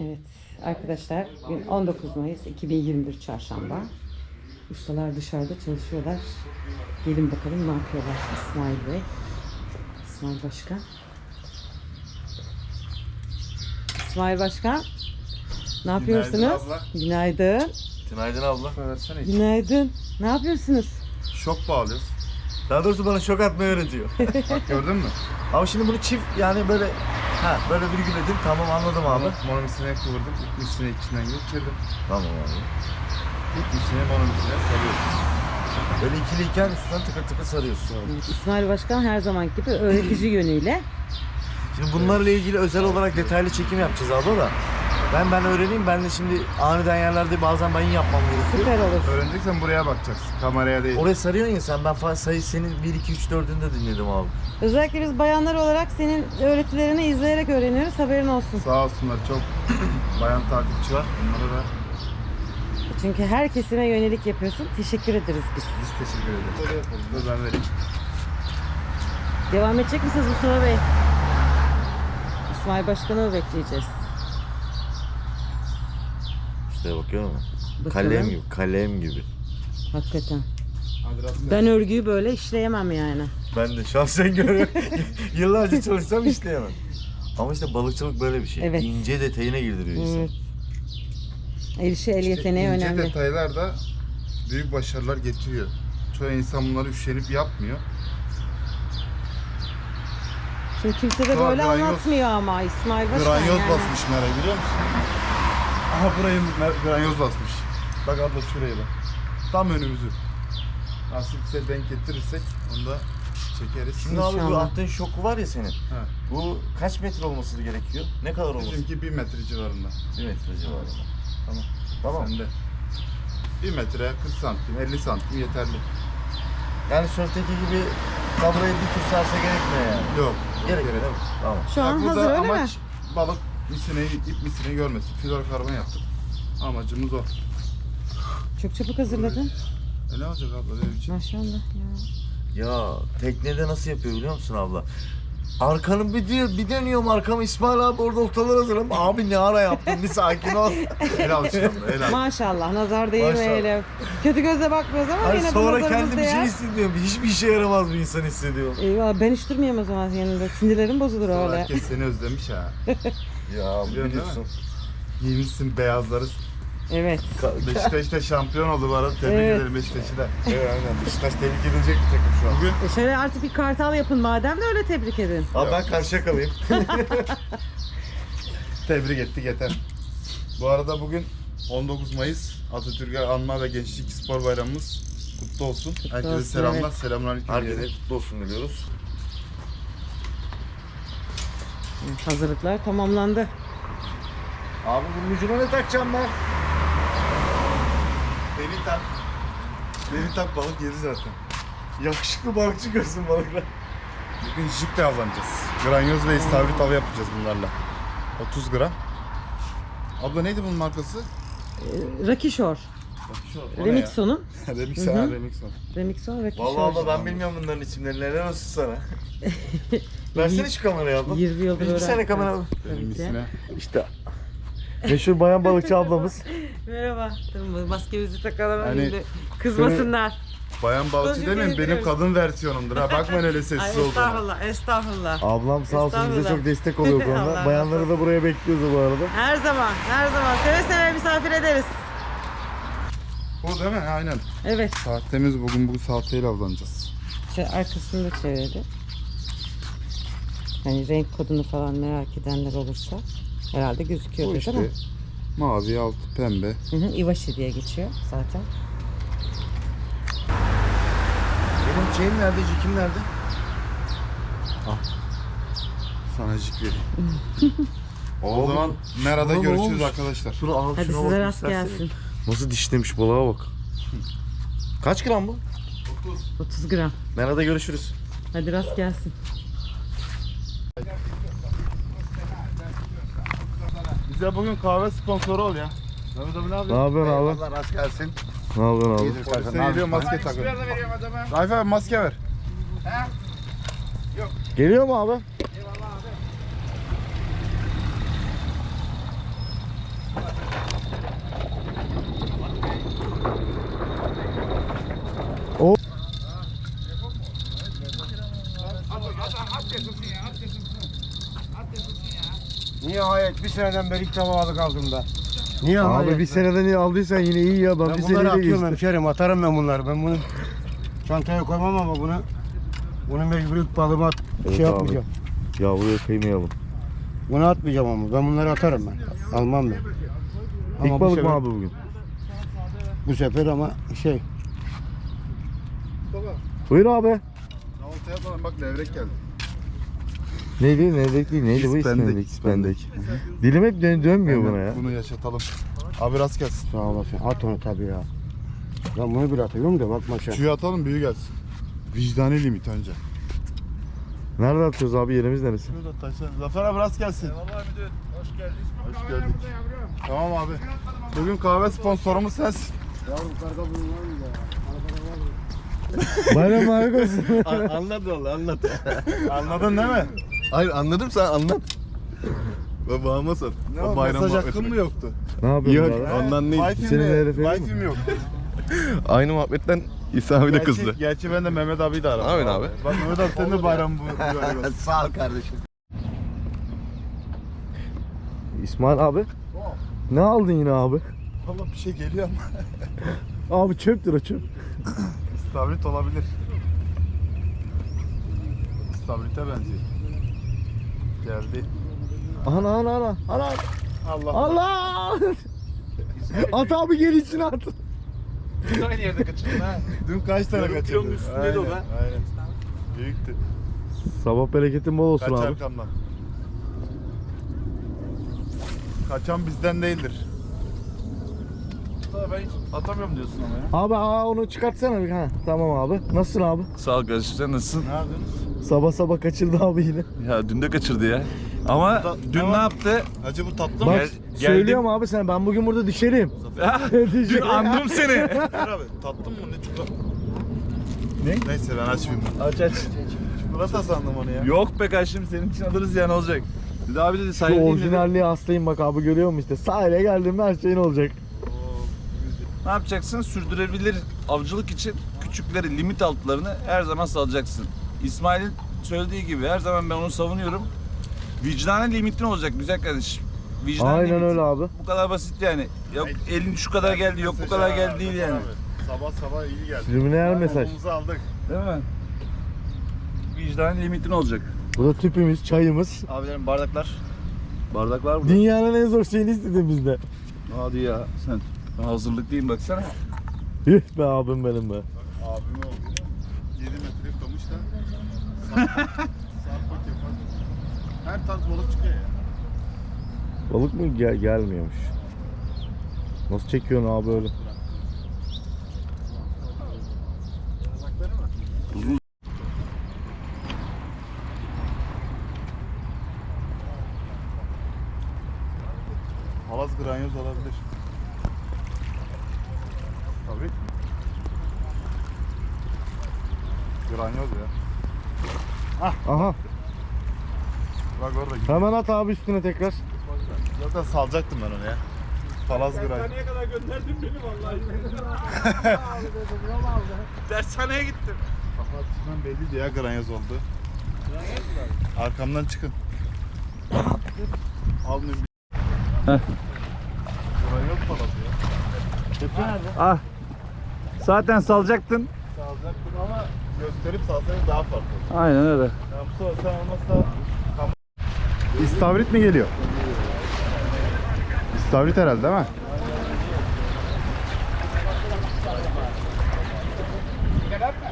Evet arkadaşlar bugün 19 Mayıs 2021 Çarşamba. Ustalar dışarıda çalışıyorlar. Gelin bakalım ne yapıyorlar İsmail Bey. İsmail Başkan. İsmail Başkan. Ne yapıyorsunuz? abla. Günaydın. Günaydın abla. Versene. Günaydın. Ne yapıyorsunuz? Şok bağlıyoruz. Daha doğrusu bana şok atmayı öğretiyor. Bak gördün mü? Ama şimdi bunu çift yani böyle ha böyle virgüledin tamam anladım abi. Monomisine kıvırdım. İpmisine içinden geçirdim. Tamam abi. İpmisine monomisine sarıyorsun. Böyle ikiliyken üstünden tıkır tıkır sarıyorsun. Evet, İsmail Başkan her zaman gibi öğretici yönüyle. Şimdi bunlarla ilgili özel olarak detaylı çekim yapacağız abla da. Ben ben öğreneyim. Ben de şimdi aniden yerlerde bazen mayın yapmam gerekiyor. Süper olur. Öğreneceksen buraya bakacaksın. Kameraya değil. Oraya sarıyorsun ya sen. Ben fa- sayı senin 1, 2, 3, 4'ünü de dinledim abi. Özellikle biz bayanlar olarak senin öğretilerini izleyerek öğreniyoruz. Haberin olsun. Sağ olsunlar çok bayan takipçi var. Onlara da Çünkü her kesime yönelik yapıyorsun. Teşekkür ederiz biz. biz teşekkür ederiz. Böyle yapalım. Dur ben vereyim. Devam edecek misiniz Mustafa Bey? İsmail Başkan'ı mı bekleyeceğiz? İşte bakıyor musun? Bakalım. Kalem gibi, kalem gibi. Hakikaten. Ben örgüyü böyle işleyemem yani. Ben de şahsen görüyorum. Yıllarca çalışsam işleyemem. Ama işte balıkçılık böyle bir şey. Evet. İnce detayına girdiriyor insanı. Evet. El işi el yeteneği ince önemli. detaylar da büyük başarılar getiriyor. Çoğu insan bunları üşenip yapmıyor. Şimdi kimse de Şu an böyle granyoz- anlatmıyor ama İsmail Başkan Granyoz yani. basmış Meral biliyor musun? Aha burayı granyoz basmış. Bak abla şuraya bak. Tam önümüzü. Nasipse denk getirirsek onu da çekeriz. Şimdi abi bu İnşallah. attığın şoku var ya senin. Ha. Bu kaç metre olması gerekiyor? Ne kadar olması? Bizimki bir metre civarında. Bir metre civarında. Tamam. Tamam. Sende. Bir metre 40 santim 50 santim yeterli. Yani sörfteki gibi kabrayı bir tur sarsa gerekmiyor yani. Yok. Değil mi? Tamam. Şu an Ya burada hazır öyle mi? amaç balık misineyi, ip misineyi görmesin. Florokarbon yaptık. Amacımız o. Çok çabuk hazırladın. E ne olacak abla benim için? Maşallah ya. Ya teknede nasıl yapıyor biliyor musun abla? Arkanı bir diyor, bir dönüyorum arkama İsmail abi orada oltalar hazırım. Abi ne ara yaptın bir sakin ol. El alışkanlığı, el alışkanlığı. Maşallah nazar değmeyelim. Kötü gözle bakmıyoruz ama Ay yine sonra nazarımız kendi bir şey değer. hissediyorum. Hiçbir işe yaramaz bir insan hissediyor. Eyvah ben hiç durmayayım o zaman yanında. Sinirlerim bozulur Sonra öyle. Herkes seni özlemiş ha. Ya Biliyorsun biliyorsun. Giymişsin beyazları. Evet. Ka- Beşiktaş da şampiyon oldu bu arada. Tebrik Evet. ederim Beşiktaş'ı da. Evet aynen. Beşiktaş tebrik edilecek bir takım şu an. Bugün E şöyle artık bir kartal yapın madem de öyle tebrik edin. Abi ben karşıya kalayım. tebrik ettik yeter. Bu arada bugün 19 Mayıs Atatürk'ü anma ve Gençlik Spor Bayramımız kutlu olsun. Herkese olsun, selamlar. evet. Selamünaleyküm. Herkese diyelim. kutlu olsun diliyoruz. Hazırlıklar tamamlandı. Abi bunun ucuna ne takacağım ben? Beni tak. Beni tak balık yedi zaten. Yakışıklı balıkçı görsün balıklar. Bugün jikle avlanacağız. Granyoz ve istavrit avı yapacağız bunlarla. 30 gram. Abla neydi bunun markası? Ee, Remixon'un. ya? Remix Hı hı. Remixon. Remixon Rocky Vallahi abla ben bilmiyorum bunların isimlerini. Helal olsun sana. Versene şu kamerayı abla. 20 yıldır Bir sene kamera. Tabii Benim ki. ismine. İşte. Meşhur bayan balıkçı ablamız. Merhaba. Tamam maskemizi takalım Hani. Kızmasınlar. Bayan balıkçı Konuşup demeyin benim kadın versiyonumdur ha. Bakmayın öyle Ay sessiz olduğuna. estağfurullah, estağfurullah. Ablam sağ olsun bize Estağfurullah. çok destek oluyor bu Allah konuda. razı Bayanları da buraya bekliyoruz bu arada. Her zaman, her zaman seve seve misafir ederiz. Bu değil mi? Aynen. Evet. Saatimiz bugün bu saateyle avlanacağız. Şöyle arkasını da çevirdi. Hani renk kodunu falan merak edenler olursa herhalde Bu gözüküyordur işte değil mi? mavi, altı pembe. Hı hı, Iwashi diye geçiyor zaten. Benim şeyim nerede, jikim nerede? Sana jik vereyim. o zaman Mera'da görüşürüz olmuş? arkadaşlar. Şunu al, Hadi şuna size bak rast isterseniz. gelsin. Nasıl dişlemiş balığa bak. Kaç gram bu? 30 gram. Merhaba görüşürüz. Hadi rast gelsin. Bize bugün kahve sponsoru ol ya. Mehmet abi ne Ne yapıyorsun? yapıyorsun abi? Allah rast gelsin. Ne yapıyorsun abi? Polise geliyor maske takın. Raif abi maske ver. Geliyor mu abi? Nihayet bir seneden beri ilk defa balık aldım da. Nihayet. Abi bir seneden iyi aldıysan yine iyi ya. Ben, ben bir bunları atıyorum geçtim. hemşerim atarım ben bunları. Ben bunu çantaya koymam ama bunu bunu mecbur ilk balığıma at, Evet şey abi. yapmayacağım. Yavruya kıymayalım. Bunu atmayacağım ama ben bunları atarım ben. Almam ben. Ama İlk balık sefer, mı abi bugün? Bu sefer ama şey Buyur abi. Olta yapalım bak levrek geldi. Neydi? Nevrek değil. Neydi bu İspendek, İspendek? Dilim hep dön dönmüyor buna ya. Bunu yaşatalım. Abi rast gelsin. sağ olasın. At onu tabii ya. Ben bunu bir atıyorum da bakma sen. Tüyü atalım büyü gelsin. Vicdani limit önce. Nerede atıyoruz abi? Yerimiz neresi? Şurada taşlar. Zafer abi rast gelsin. Hoş geldin. Hoş geldik. Tamam abi. Bugün kahve sponsorumuz sensin. Yavrum karga bunun var mı ya? Bayram mübarek olsun. anlat valla anlat. Anladın değil mi? Hayır anladım sen anlat. Ve bağıma. Ne O bayram mesaj hakkın mı yoktu? ne yapıyorsun Yok abi? ondan değil. Senin mi? herifin mi? Wi-Fi'm yok. Aynı muhabbetten İsa abi de kızdı. gerçi ben de Mehmet abi de aradım. Ne yapıyorsun abi? Bak Mehmet abi senin de bayram bu. bu- Sağ ol kardeşim. İsmail abi. Ne aldın yine abi? Valla bir şey geliyor ama. Abi çöptür o çöp. İstavrit olabilir. İstavrite benziyor. Geldi. Ana ana ana. Ana. Allah. Allah. at abi gel içine at. Aynı yerde kaçırdın ha. Dün kaç tane kaçırdın? kilonun üstündeydi o be. Aynen. Büyüktü. Sabah bereketin bol olsun Kaç abi. arkamdan. Kaçan bizden değildir. Ben hiç atamıyorum diyorsun ama ya. Abi aa, onu çıkartsana bir ha. Tamam abi. Nasılsın abi? Sağ ol kardeşim sen nasılsın? Ne yapıyorsunuz? Sabah sabah kaçırdı abi yine. Ya dün de kaçırdı ya. Ama dün ne yaptı? Acı bu tatlı mı? Bak Gel- söylüyorum abi sen ben bugün burada düşerim. dün andım seni. Ver abi. Tatlı mı bu? ne çikolata? Ne? Neyse ben açmayayım. aç aç. Çikolata sandım onu ya. Yok be kardeşim senin için alırız ya ne olacak? Bir daha bir de Şu sahil değil dedi. orijinalliğe hastayım bak abi görüyor musun işte. Sahile geldim her şeyin olacak. Ne yapacaksın? Sürdürebilir avcılık için küçükleri, limit altlarını her zaman salacaksın. İsmail'in söylediği gibi her zaman ben onu savunuyorum. Vicdanın limitin olacak güzel kardeşim. Vicdan Aynen limiti. öyle abi. Bu kadar basit yani. Yok elin şu kadar geldi, yok bu kadar geldi değil yani. Sabah sabah iyi geldi. Subliminal mesaj. Omumuzu aldık. Değil mi? Vicdanın limitin olacak. Bu da tüpümüz, çayımız. Abilerim bardaklar. Bardaklar burada. Dünyanın en zor şeyini istedim bizde. Hadi ya sen. Ben hazırlıklıyım baksana. Yuh be abim benim be. Abime oldu. 7 metre kamış da. Saat bak yapar. Her tarz balık çıkıyor ya. Balık mı gel gelmiyormuş. Nasıl çekiyorsun abi öyle? Palaz granyoz olabilir. Tabii. Granyoz ya. Aha Bak orada gidiyor. hemen at abi üstüne tekrar. Zaten salacaktım ben onu ya. Palaz granyoz. Dershaneye gittim. Kafa açısından belliydi ya granyoz oldu. Arkamdan çıkın. Almayayım. Granyoz palaz ya. Ah. Zaten salacaktın. Salacaktım ama gösterip salsanız daha farklı olur. Aynen öyle. Ya Mustafa sen olmazsa İstavrit mi geliyor? İstavrit herhalde değil mi?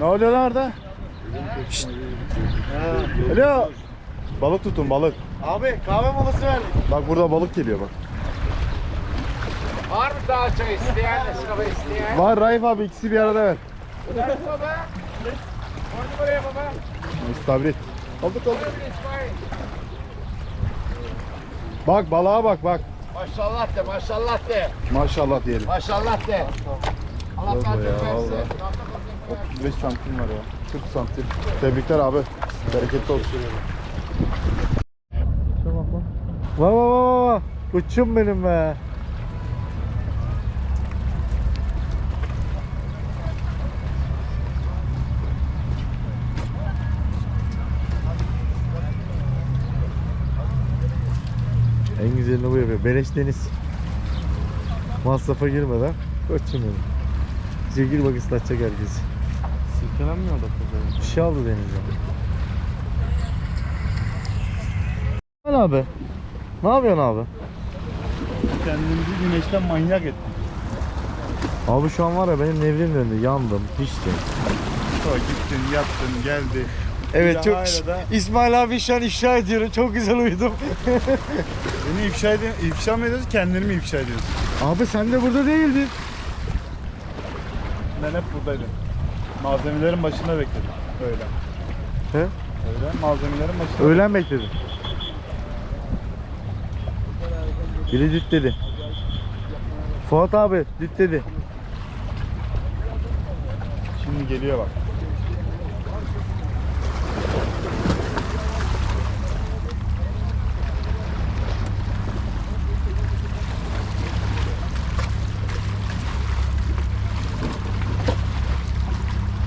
Ne oluyor lan orada? Şşt. Alo. Balık tutun balık. Abi kahve molası verdik. Bak burada balık geliyor bak. Var mı daha çay isteyen, Nescafe isteyen? Var Raif abi ikisi bir arada ver. Ver baba. Koy buraya baba. İstavrit. Aldık aldık. İsmail. Bak balığa bak bak. Maşallah de, maşallah de. Maşallah diyelim. Maşallah de. Allah Bravo ya, versin. vallahi. 35 santim var ya. 40 santim. Tebrikler abi. Bereketli olsun. Vay vay vay vay. Uçum benim be. En güzelini bu yapıyor. Beleş deniz. Masrafa girmeden koçum benim. Çekil bak ıslatacak herkesi. Silkelenmiyor da kızı. Bir şey aldı denizden. Lan abi. Ne yapıyorsun abi? Kendimizi güneşten manyak ettik. Abi şu an var ya benim nevrim döndü. Yandım, piştim. Sonra gittin, yattın, geldi. Evet çok da- İsmail abi şu an ifşa ediyorum. Çok güzel uyudum. Beni ifşa, edi ifşa mı ediyorsun, kendini mi ifşa ediyorsun? abi sen de burada değildin. Ben hep buradaydım. Malzemelerin başında bekledim. Öyle. He? Öyle. Malzemelerin başında Öğlen bekledim. Biri düt dedi. Fuat abi düt dedi. Şimdi geliyor bak.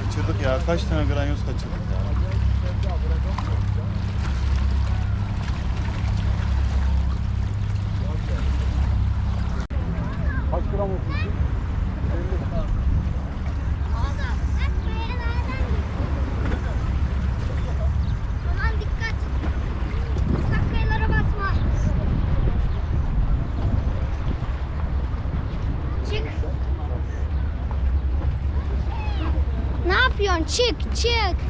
Kaçırdık ya. Kaç tane granyoz kaçırdık ya. Kaç gram olsun? Aman dikkat. Islak kayalara basma. Çık. Ne yapıyorsun?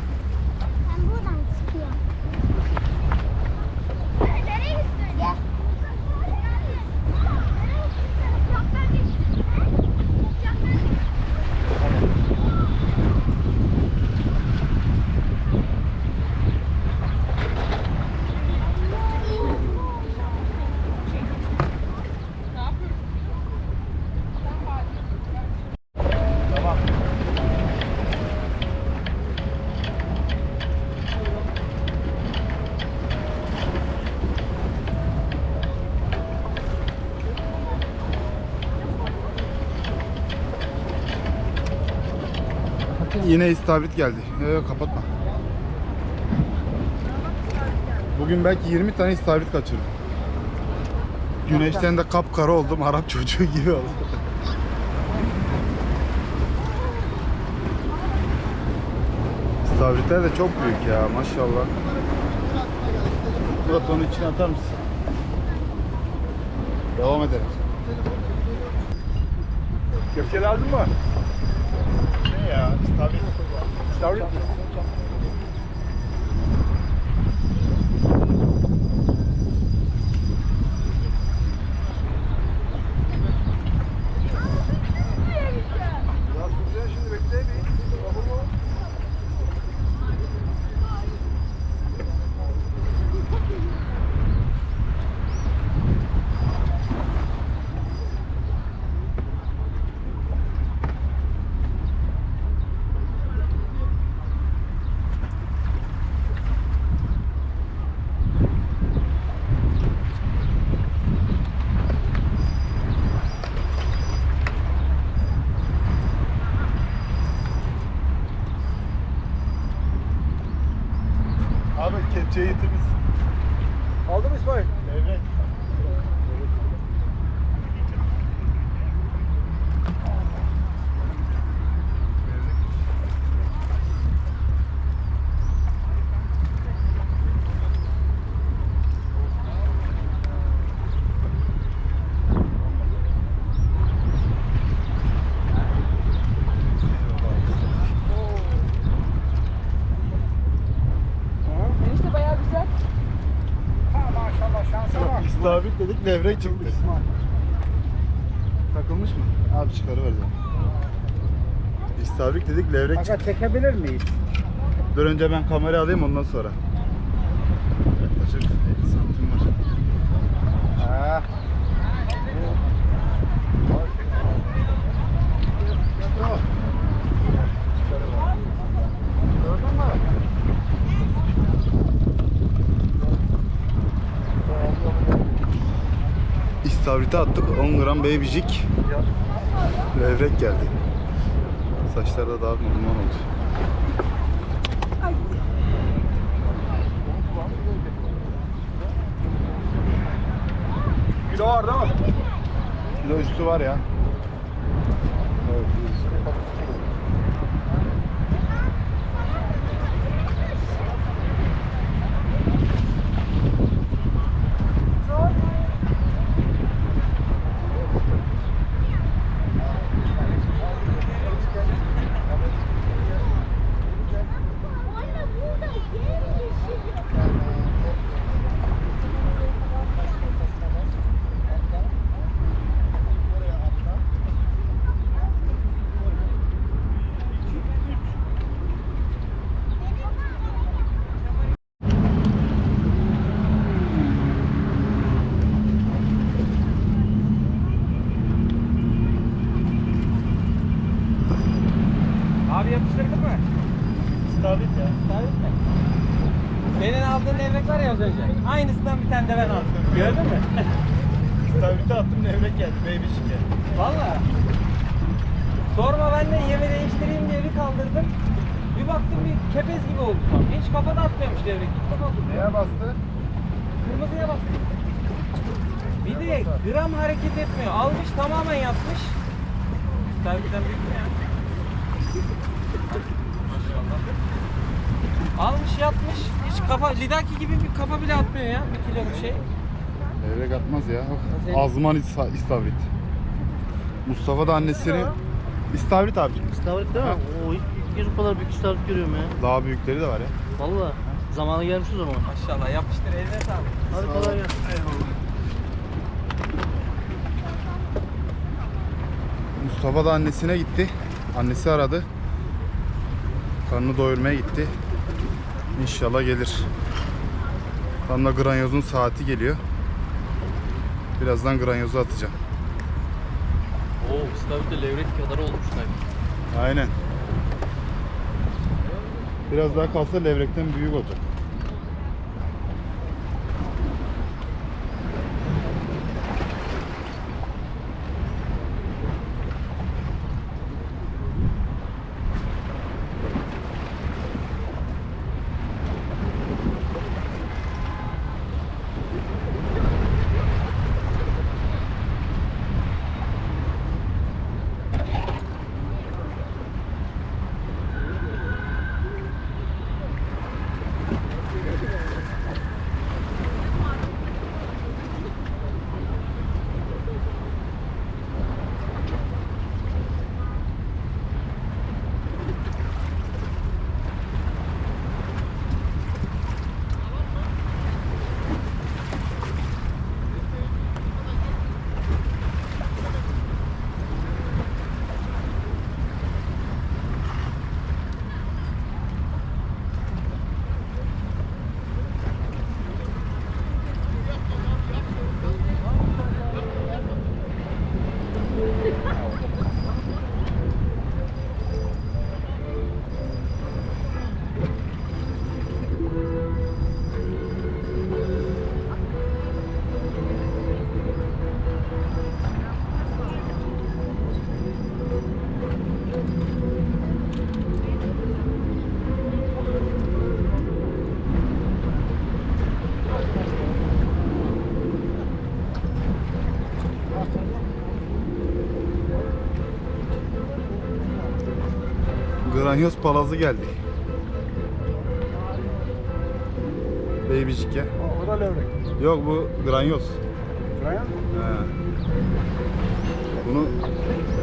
Yine istavrit geldi. Yok kapatma. Bugün belki 20 tane istavrit kaçırdım. Güneşten de kapkara oldum. Arap çocuğu gibi oldum. İstavritler de çok büyük ya maşallah. Murat onun içine atar mısın? Devam edelim. Kepçe lazım mı? Ne ya? İstavrit. İstavrit. Abi kepçeyi getirmiş. Aldın mı İsmail? Evet. Enişte bayağı güzel. Ha maşallah şansa bak. Dedik levrek çıktı. Takılmış mı? Abi çıkarıver zaten. İstavrit dedik levrek çıktı. Aga çekebilir miyiz? Dur önce ben kamerayı alayım ondan sonra. Yaklaşık 50 santim var. Ha. Gördün mü? İstavrite attık 10 gram babycik. Levrek geldi. Saçlar da daha normal oldu. Kilo var değil mi? Kilo üstü var ya. Evet. Anne burada yemyeşil. Abi yapıştırdın mı? Stavrit ya. Stavrit mi? Senin aldığın levrek var ya az önce. Aynısından bir tane de ben aldım. Gördün mü? Stavrite attım levrek geldi. Baby şike. Valla. Sorma ben de yemi değiştireyim diye bir kaldırdım. Bir baktım bir kepez gibi oldu. Hiç kafada atmıyormuş. İlk defa oldu. Neye bastı? Kırmızıya bastı. Bir de gram hareket etmiyor. Almış tamamen yatmış. Stavrit'ten büyük mü ya? Almış yatmış. Hiç kafa, lidaki gibi bir kafa bile atmıyor ya. Bir kiloluk şey. Levrek atmaz ya. Azman is- istavrit. Mustafa da annesini istavrit abi. İstavrit değil mi? O bir o kadar büyük istavrit görüyorum ya. Daha büyükleri de var ya. Valla. Zamanı gelmiş o zaman. Maşallah yapıştır eline sağlık. Hadi kolay gelsin. Mustafa da annesine gitti. Annesi aradı. Karnını doyurmaya gitti. İnşallah gelir. Tam da granyozun saati geliyor. Birazdan granyozu atacağım. Oo istavrit de levrek kadar olmuş tabii. Aynen. Biraz daha kalsa levrekten büyük olacak. Granyoz palazı geldi. Babycik ya. O da levrek. Yok bu granyoz. Ryan? He. Bunu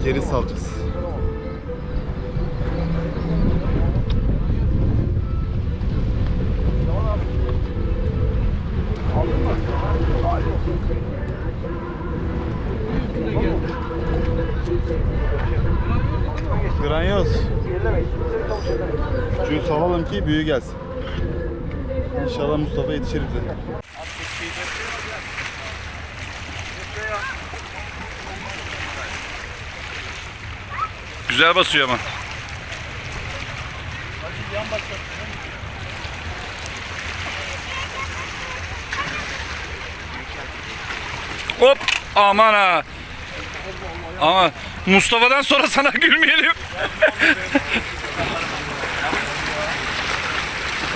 geri salacağız. Ki büyüğü gelsin. İnşallah Mustafa yetişir bize. Güzel basıyor ama. Hop aman ha. Ama Mustafa'dan sonra sana gülmeyelim.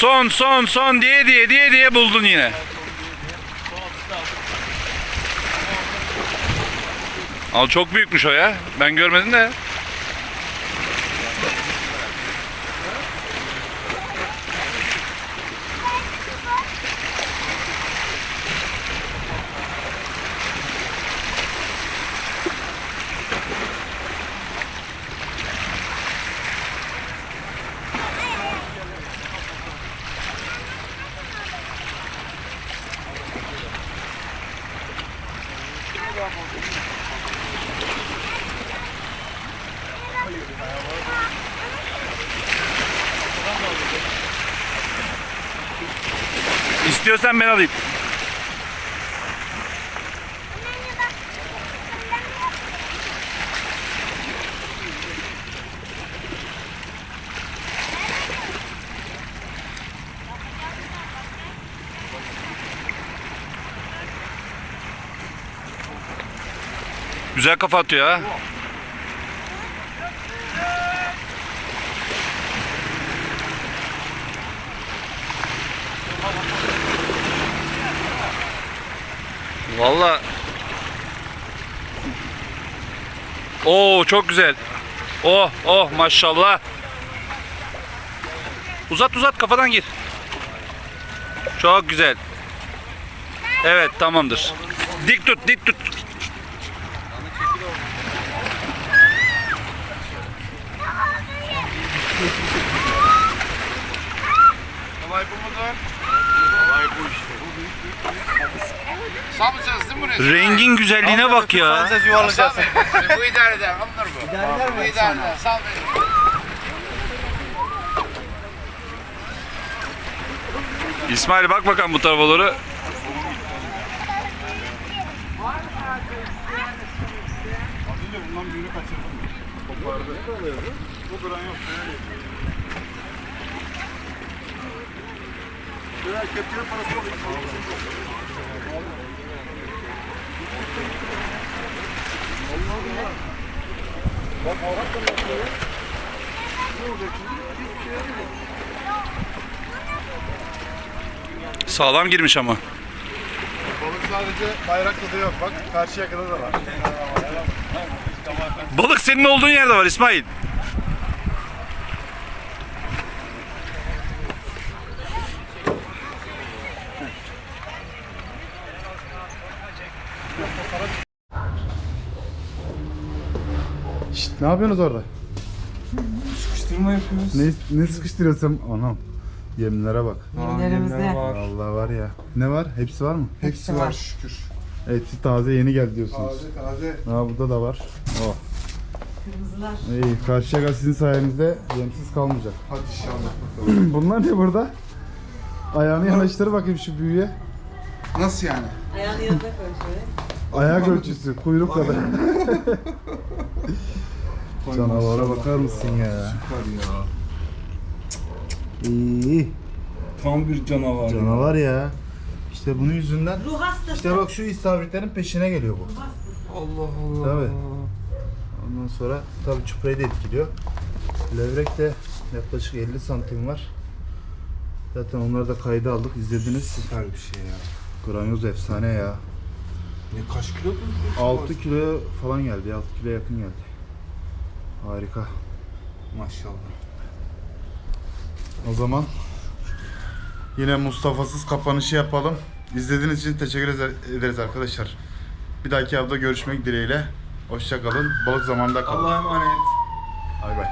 Son son son diye diye diye diye buldun yine. Al çok büyükmüş o ya. Ben görmedim de. İstiyorsan ben alayım. Güzel kafa atıyor ha. Valla. Oo çok güzel. Oh oh maşallah. Uzat uzat kafadan gir. Çok güzel. Evet tamamdır. Dik tut dik tut. Olay bu mudur? Olay bu işte. Salmayacağız değil mi buraya? Rengin güzelliğine bak ya. yuvarlayacağız. bu idare eder. Anlar bu. İdare eder mi? Bu idare eder. Sal beni. İsmail bak bakalım bu tarafa doğru. Bundan Sağlam girmiş ama. Balık sadece Bayraklı'da yok. Bak karşı yakada da var. Balık senin olduğun yerde var İsmail. Ne yapıyorsunuz orada? Sıkıştırma yapıyoruz. Ne, ne sıkıştırıyorsam anam. Yemlere bak. Yemlerimizde Allah var ya. Ne var? Hepsi var mı? hepsi var. Şükür. Hepsi taze yeni geldi diyorsunuz. Taze taze. Ha burada da var. Oh. Kırmızılar. İyi. Karşıyaka sizin sayenizde yemsiz kalmayacak. Hadi inşallah. Bunlar ne burada? Ayağını yanaştır bakayım şu büyüye. Nasıl yani? Ayağını yanına koy şöyle. Ayak ölçüsü, kuyruk kadar. Canavara bakar mısın ya? Süper ya. İyi. Tam bir canavar. Canavar ya. İşte bunun yüzünden. Ruh hastası. İşte bak şu istavritlerin peşine geliyor bu. Allah Allah. Tabii. Ondan sonra tabii çuprayı da etkiliyor. Levrek de yaklaşık 50 santim var. Zaten onları da kayda aldık, izlediniz. Süper bir şey ya. Granyoz efsane ya. Ne kaç kilo bu? 6 kilo falan geldi, 6 kilo yakın geldi. Harika. Maşallah. O zaman yine Mustafa'sız kapanışı yapalım. İzlediğiniz için teşekkür eder- ederiz arkadaşlar. Bir dahaki hafta görüşmek dileğiyle. Hoşça kalın. Balık zamanında kalın. Allah'a emanet. Bay bay.